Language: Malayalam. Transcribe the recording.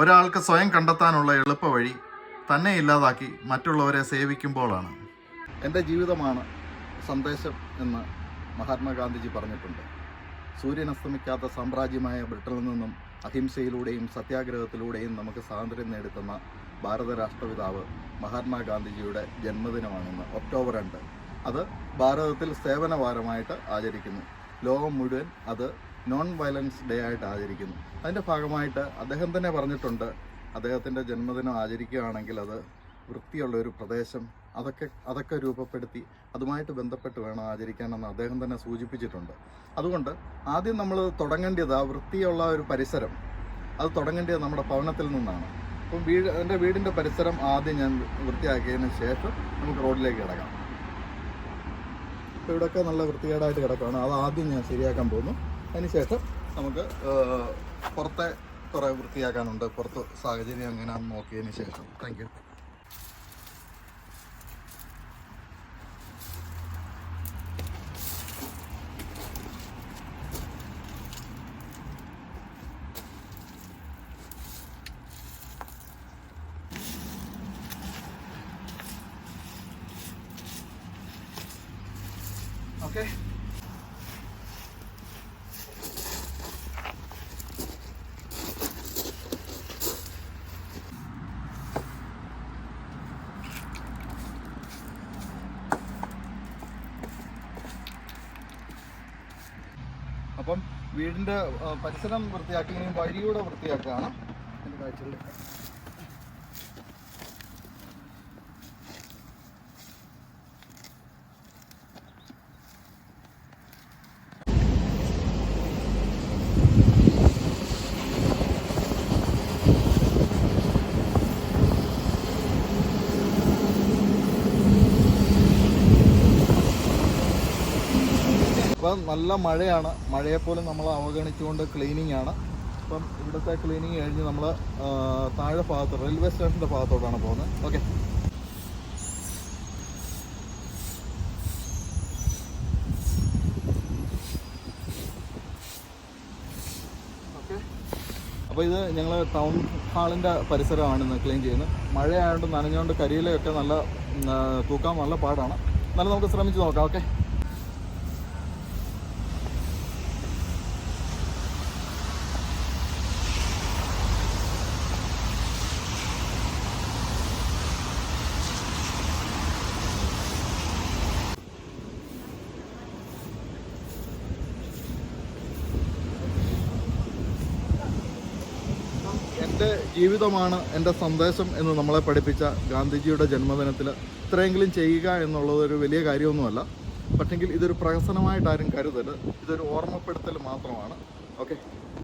ഒരാൾക്ക് സ്വയം കണ്ടെത്താനുള്ള എളുപ്പവഴി തന്നെ ഇല്ലാതാക്കി മറ്റുള്ളവരെ സേവിക്കുമ്പോഴാണ് എന്റെ ജീവിതമാണ് സന്ദേശം എന്ന് മഹാത്മാഗാന്ധിജി പറഞ്ഞിട്ടുണ്ട്. സൂര്യൻ അസ്തമിക്കാത്ത സാമ്രാജ്യമായ ബ്രിട്ടനിൽ നിന്നും അഹിംസയിലൂടെയും സത്യാഗ്രഹത്തിലൂടെയും നമുക്ക് സ്വാതന്ത്ര്യം നേടിത്തന്ന ഭാരത രാഷ്ട്രപിതാവ് മഹാത്മാഗാന്ധിജിയുടെ ജന്മദിനമാണെന്ന് ഒക്ടോബർ രണ്ട്. അത് ഭാരതത്തിൽ സേവനവാരമായിട്ട് ആചരിക്കുന്നു. ലോകം മുഴുവൻ അത് നോൺ വയലൻസ് ഡേ ആയിട്ട് ആചരിക്കുന്നു. അതിന്റെ ഭാഗമായിട്ട് അദ്ദേഹം തന്നെ പറഞ്ഞിട്ടുണ്ട് അദ്ദേഹത്തിന്റെ ജന്മദിനം ആചരിക്കുകയാണെങ്കിൽ അത് വൃത്തിയുള്ള ഒരു പ്രദേശം അതൊക്കെ അതൊക്കെ രൂപപ്പെടുത്തി അതുമായിട്ട് ബന്ധപ്പെട്ട് വേണം ആചരിക്കാനെന്ന് അദ്ദേഹം തന്നെ സൂചിപ്പിച്ചിട്ടുണ്ട്. അതുകൊണ്ട് ആദ്യം നമ്മൾ തുടങ്ങേണ്ടത് ആ വൃത്തിയുള്ള ഒരു പരിസരം അത് തുടങ്ങേണ്ടത് നമ്മുടെ ഭവനത്തിൽ നിന്നാണ്. അപ്പം വീട് എന്റെ വീടിന്റെ പരിസരം ആദ്യം ഞാൻ വൃത്തിയാക്കിയതിന് ശേഷം നമുക്ക് റോഡിലേക്ക് കിടക്കാം. ഇപ്പോൾ ഇവിടെയൊക്കെ നല്ല വൃത്തികേടായിട്ട് കിടക്കുകയാണ് അത് ആദ്യം ഞാൻ ശരിയാക്കാൻ പോകുന്നു. അതിനുശേഷം നമുക്ക് പുറത്തെ കുറേ വൃത്തിയാക്കാനുണ്ട്. പുറത്ത് സാഹചര്യം എങ്ങനെയാണെന്ന് നോക്കിയതിന് ശേഷം. താങ്ക് യു അപ്പം വീടിന്റെ പരിസരം വൃത്തിയാക്കി വഴിയൂടെ വൃത്തിയാക്കുകയാണ് എന്റെ കാഴ്ചയിൽ ഇപ്പം നല്ല മഴയാണ്. മഴയെപ്പോലും നമ്മൾ അവഗണിച്ചുകൊണ്ട് ക്ലീനിങ് ആണ്. അപ്പം ഇവിടുത്തെ ക്ലീനിങ് കഴിഞ്ഞ് നമ്മൾ താഴെ ഭാഗത്ത് റെയിൽവേ സ്റ്റേഷന്റെ ഭാഗത്തോട്ടാണ് പോകുന്നത്. ഓക്കെ അപ്പോൾ ഇത് ഞങ്ങൾ ടൗൺ ഹാളിന്റെ പരിസരമാണ് ഇന്ന് ക്ലീൻ ചെയ്യുന്നത്. മഴയായതുകൊണ്ട് നനഞ്ഞുകൊണ്ട് കരിയിലൊക്കെ നല്ല തൂക്കാൻ നല്ല പാടാണ്. എന്നാലും നമുക്ക് ശ്രമിച്ച് നോക്കാം. ഓക്കെ എന്റെ ജീവിതമാണ് എന്റെ സന്ദേശം എന്ന് നമ്മളെ പഠിപ്പിച്ച ഗാന്ധിജിയുടെ ജന്മദിനത്തിൽ ഇത്രയെങ്കിലും ചെയ്യുക എന്നുള്ളത് ഒരു വലിയ കാര്യമൊന്നുമല്ല. പക്ഷെങ്കിൽ ഇതൊരു പ്രഹസനമായിട്ട് ആരും കരുതരുത്. ഇതൊരു ഓർമ്മപ്പെടുത്തൽ മാത്രമാണ്. ഓക്കെ?